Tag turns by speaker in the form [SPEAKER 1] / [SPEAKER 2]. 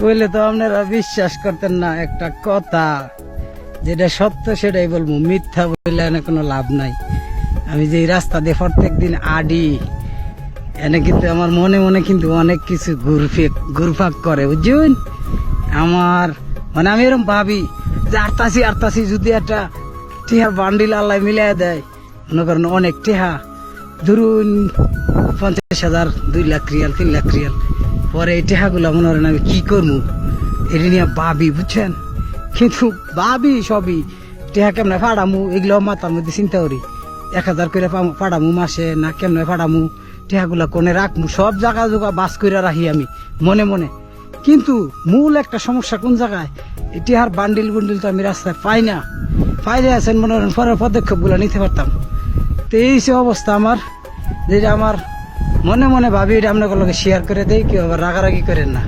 [SPEAKER 1] কইলে তো আপনারা বিশ্বাস করতেন না, একটা কথা। যেটা সত্য সেটাই বলব, মিথ্যা বললে এনে কোনো লাভ নাই। আমি যে রাস্তা দিয়ে প্রত্যেক দিন আডি, এনে কিন্তু আমার মনে মনে কিন্তু অনেক কিছু ঘুরফেক, ঘুরফাক করে, বুঝছেন? আমার মানে আমি এরকম ভাবি যে আরতাসি আরতাসি যদি একটা টিহা বান্ডিল আল্লাহ মিলিয়ে দেয়, মনে করেন অনেক টিহা, ধরুন পঞ্চাশ হাজার, দুই লাখ রিয়াল, তিন লাখ রিয়াল। পরে এই টেহাগুলো মনে করেন আমি কি করব? এটা নিয়ে ভাবি, বুঝছেন? কিন্তু ভাবি সবই। টেহা কেমনে ফাড়ামু? এগুলো মাথার মধ্যে চিন্তা করি। এক হাজার করে ফাড়ামু মাসে, না কেমনে ফাড়ামু? টেহাগুলা কোনে রাখমু, সব জায়গা জোগা বাস করে রাখি আমি, মনে মনে। কিন্তু মূল একটা সমস্যা কোন জায়গায়? টেহার বান্ডিল বুন্ডিল তো আমি রাস্তায় পাই না। পাইলে আছেন মনে করেন পরের পদক্ষেপ পদক্ষেপগুলো নিতে পারতাম। তো এই সে অবস্থা আমার যেটা আমার মনে মনে ভাবি এটা আপনাকে শেয়ার করে দেই কেউ আবার রাগারাগি করেন না।